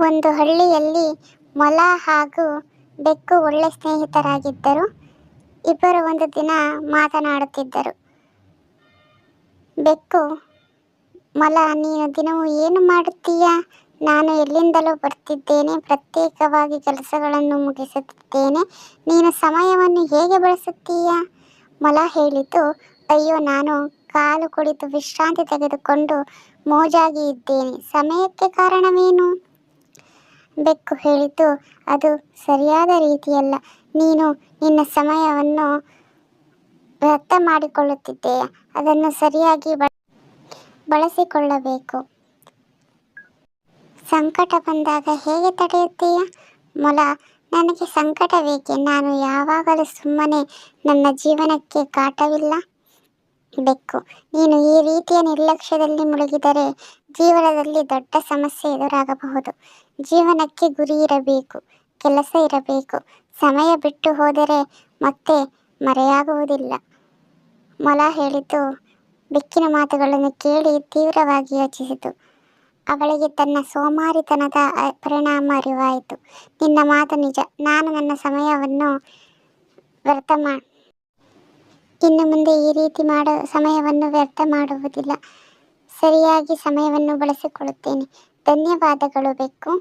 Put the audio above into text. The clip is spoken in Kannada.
ಒಂದು ಹಳ್ಳಿಯಲ್ಲಿ ಮೊಲ ಹಾಗೂ ಬೆಕ್ಕು ಒಳ್ಳೆ ಸ್ನೇಹಿತರಾಗಿದ್ದರು. ಇಬ್ಬರು ಒಂದು ದಿನ ಮಾತನಾಡುತ್ತಿದ್ದರು. ಬೆಕ್ಕು, ಮೊಲ, ನೀನು ದಿನವೂ ಏನು ಮಾಡುತ್ತೀಯ? ನಾನು ಎಲ್ಲಿಂದಲೂ ಬರ್ತಿದ್ದೇನೆ, ಪ್ರತ್ಯೇಕವಾಗಿ ಕೆಲಸಗಳನ್ನು ಮುಗಿಸುತ್ತಿದ್ದೇನೆ. ನೀನು ಸಮಯವನ್ನು ಹೇಗೆ ಬಳಸುತ್ತೀಯ? ಮೊಲ ಹೇಳಿತು, ಅಯ್ಯೋ, ನಾನು ಕಾಲು ಕುಳಿತು ವಿಶ್ರಾಂತಿ ತೆಗೆದುಕೊಂಡು ಮೋಜಾಗಿ ಇದ್ದೇನೆ. ಸಮಯಕ್ಕೆ ಕಾರಣವೇನು? ಬೆಕ್ಕು ಹೇಳಿತು ಅದು ಸರಿಯಾದ ರೀತಿಯಲ್ಲ. ನೀನು ನಿನ್ನ ಸಮಯವನ್ನು ವ್ಯರ್ಥ ಮಾಡಿಕೊಳ್ಳುತ್ತಿದ್ದೇಯ? ಅದನ್ನು ಸರಿಯಾಗಿ ಬಳಸಿಕೊಳ್ಳಬೇಕು. ಸಂಕಟ ಬಂದಾಗ ಹೇಗೆ ತಡೆಯುತ್ತೀಯ? ಮೊಲ, ನನಗೆ ಸಂಕಟವೇಕೆ? ನಾನು ಯಾವಾಗಲೂ ಸುಮ್ಮನೆ ನನ್ನ ಜೀವನಕ್ಕೆ ಕಾಟವಿಲ್ಲ. ಬೆಕ್ಕು ನೀನು ಈ ರೀತಿಯ ನಿರ್ಲಕ್ಷ್ಯದಲ್ಲಿ ಮುಳುಗಿದರೆ ಜೀವನದಲ್ಲಿ ದೊಡ್ಡ ಸಮಸ್ಯೆ ಎದುರಾಗಬಹುದು. ಜೀವನಕ್ಕೆ ಗುರಿ ಇರಬೇಕು, ಕೆಲಸ ಇರಬೇಕು. ಸಮಯ ಬಿಟ್ಟು ಹೋದರೆ ಮತ್ತೆ ಮರೆಯಾಗುವುದಿಲ್ಲ. ಮೊಲ ಹೇಳಿತು, ಬೆಕ್ಕಿನ ಮಾತುಗಳನ್ನು ಕೇಳಿ ತೀವ್ರವಾಗಿ ಯೋಚಿಸಿತು. ಅವಳಿಗೆ ತನ್ನ ಸೋಮಾರಿತನದ ಪರಿಣಾಮ ಅರಿವಾಯಿತು. ನಿನ್ನ ಮಾತು ನಿಜ. ನಾನು ನನ್ನ ಸಮಯವನ್ನು ವ್ಯರ್ಥ ಮಾ ಇನ್ನು ಮುಂದೆ ಈ ರೀತಿ ಮಾಡ ಸಮಯವನ್ನು ವ್ಯರ್ಥ ಮಾಡುವುದಿಲ್ಲ. ಸರಿಯಾಗಿ ಸಮಯವನ್ನು ಬಳಸಿಕೊಳ್ಳುತ್ತೇನೆ. ಧನ್ಯವಾದಗಳು ಬೆಕ್ಕು.